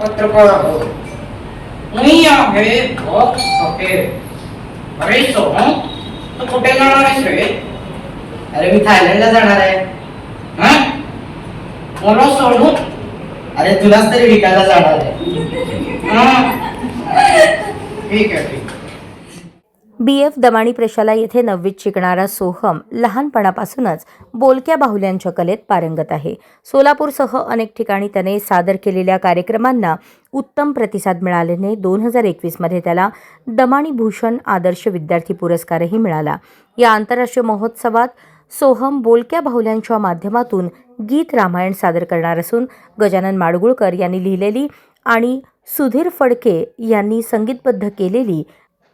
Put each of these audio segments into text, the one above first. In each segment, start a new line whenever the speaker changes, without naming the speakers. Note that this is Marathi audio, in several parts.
पत्रकार आहोत मी आहे बॉक्स ओके अरे सोहम तू कुठे जाणार आहेस रे?
अरे मी थायलंडला जाणार आहे.
हा? मला सोडून
अरे तुलाच तरी विकायला जाणार आहे.
हा? ठीक आहे ठीक आहे.
बी एफ दमाणी प्रशाला येथे नववीत शिकणारा सोहम लहानपणापासूनच बोलक्या बाहुल्यांच्या कलेत पारंगत आहे. सोलापूरसह अनेक ठिकाणी त्याने सादर केलेल्या कार्यक्रमांना उत्तम प्रतिसाद मिळाल्याने दोन हजार एकवीसमध्ये त्याला दमाणी भूषण आदर्श विद्यार्थी पुरस्कारही मिळाला. या आंतरराष्ट्रीय महोत्सवात सोहम बोलक्या बाहुल्यांच्या माध्यमातून गीत रामायण सादर करणार असून गजानन माडगुळकर यांनी लिहिलेली आणि सुधीर फडके यांनी संगीतबद्ध केलेली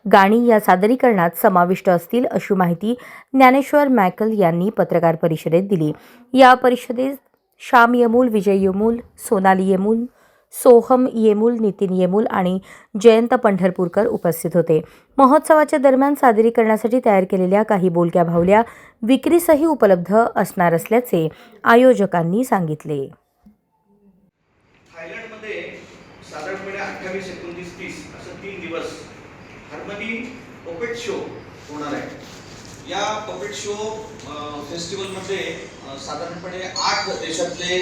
गाणी या सादरीकरणात समाविष्ट असतील अशी माहिती ज्ञानेश्वर मॅकल यांनी पत्रकार परिषदेत दिली. या परिषदेत श्याम यमूल विजय यमूल सोनाली यमूल सोहम येमूल नितीन येमूल आणि जयंत पंढरपूरकर उपस्थित होते. महोत्सवाच्या दरम्यान सादरीकरणासाठी तयार केलेल्या काही बोलक्या भावल्या विक्रीसही उपलब्ध असणार असल्याचे आयोजकांनी सांगितले.
थायलंडमध्ये साधारणपणे हार्मनी पपेट शो होणार आहे. या पपेट शो फेस्टिवलमध्ये साधारणपणे आठ देशातले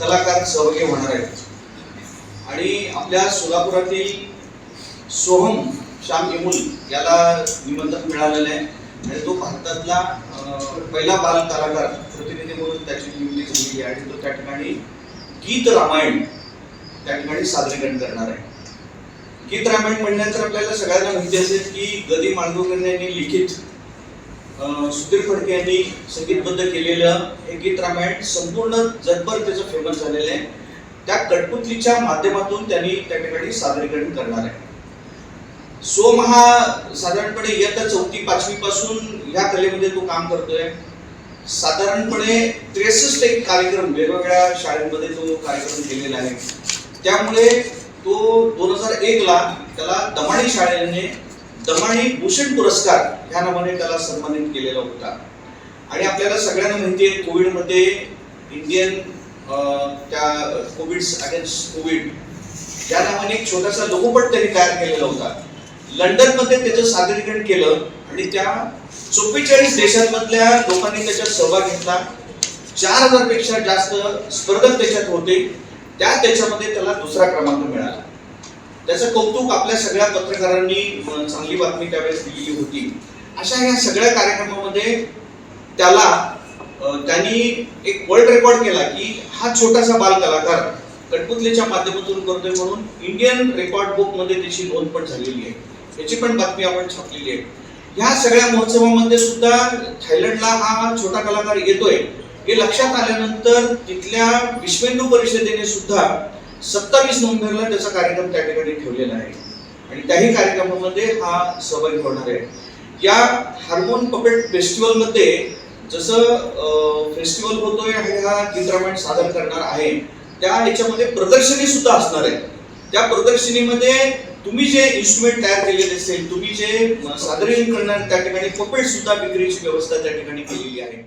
कलाकार सहभागी होणार आहेत. आणि आपल्या सोलापुरातील सोहम श्याम इमुल याला निमंत्रण मिळालेलं आहे. आणि तो भारतातला पहिला बाल कलाकार प्रतिनिधी म्हणून त्याची नियुक्ती झालेली आहे. आणि तो त्या ठिकाणी गीत रामायण त्या ठिकाणी सादरीकरण करणार आहे. गीत रामायण म्हणल्यानंतर आपल्याला सगळ्यांना माहिती असेल की गदी मांडवकर यांनी लिखित सुधीर फडके यांनी संगीतबद्ध केलेलं हे गीत रामायण संपूर्ण जगभर त्याचं फेमस झालेलं आहे. त्या कठपुतलीच्या माध्यमातून त्यांनी त्या ठिकाणी सादरीकरण करणार आहे. सोम हा साधारणपणे इयत्ता चौथी पाचवी पासून ह्या कलेमध्ये तो काम करतोय. साधारणपणे त्रेसष्ट एक कार्यक्रम वेगवेगळ्या शाळेमध्ये तो कार्यक्रम केलेला आहे. त्यामुळे तो दोन हजार एक ला त्याला दमाणी शाळेने दमाणी भूषण पुरस्कार ह्या नावाने त्याला सन्मानित केलेला होता. आणि आपल्याला सगळ्यांना माहिती आहे कोविडमध्ये इंडियन त्या कोविड अगेन्स्ट कोविड या नावाने एक छोटासा लघुपट त्यांनी तयार केलेला होता. लंडनमध्ये त्याचं सादरीकरण केलं आणि त्या चोपेचाळीस देशांमधल्या लोकांनी त्याच्यात सहभाग घेतला. चार हजारपेक्षा जास्त स्पर्धक त्याच्यात होते. त्या त्याच्यामध्ये त्याला दुसरा क्रमांक मिळाला. त्याचं कौतुक आपल्या सगळ्या पत्रकारांनी चांगली बातमी त्यावेळेस दिलेली होती. अशा ह्या सगळ्या कार्यक्रमामध्ये त्याला त्यांनी एक वर्ल्ड रेकॉर्ड केला की हा छोटासा बाल कलाकार कठपुतलीच्या माध्यमातून करतोय म्हणून इंडियन रेकॉर्ड बुकमध्ये त्याची नोंद पण झालेली आहे. याची पण बातमी आपण छापलेली आहे. ह्या सगळ्या महोत्सवामध्ये सुद्धा थायलंडला हा छोटा कलाकार येतोय. हे लक्षात आल्यानंतर तिथल्या विश्वेंदू परिषदेने सुद्धा सत्तावीस नोव्हेंबरला त्याचा कार्यक्रम त्या ठिकाणी ठेवलेला आहे. आणि त्याही कार्यक्रमामध्ये हा सहभागी होणार आहे. या हार्मोन पपेट फेस्टिवलमध्ये जसं फेस्टिवल होतोय आणि हा गीत रामायण सादर करणार आहे त्या याच्यामध्ये प्रदर्शनी सुद्धा असणार आहे. त्या प्रदर्शनीमध्ये तुम्ही जे इन्स्ट्रुमेंट तयार केलेले असेल तुम्ही जे सादरीकरण करणार त्या ठिकाणी पपेट सुद्धा विक्रीची व्यवस्था त्या ठिकाणी केलेली आहे.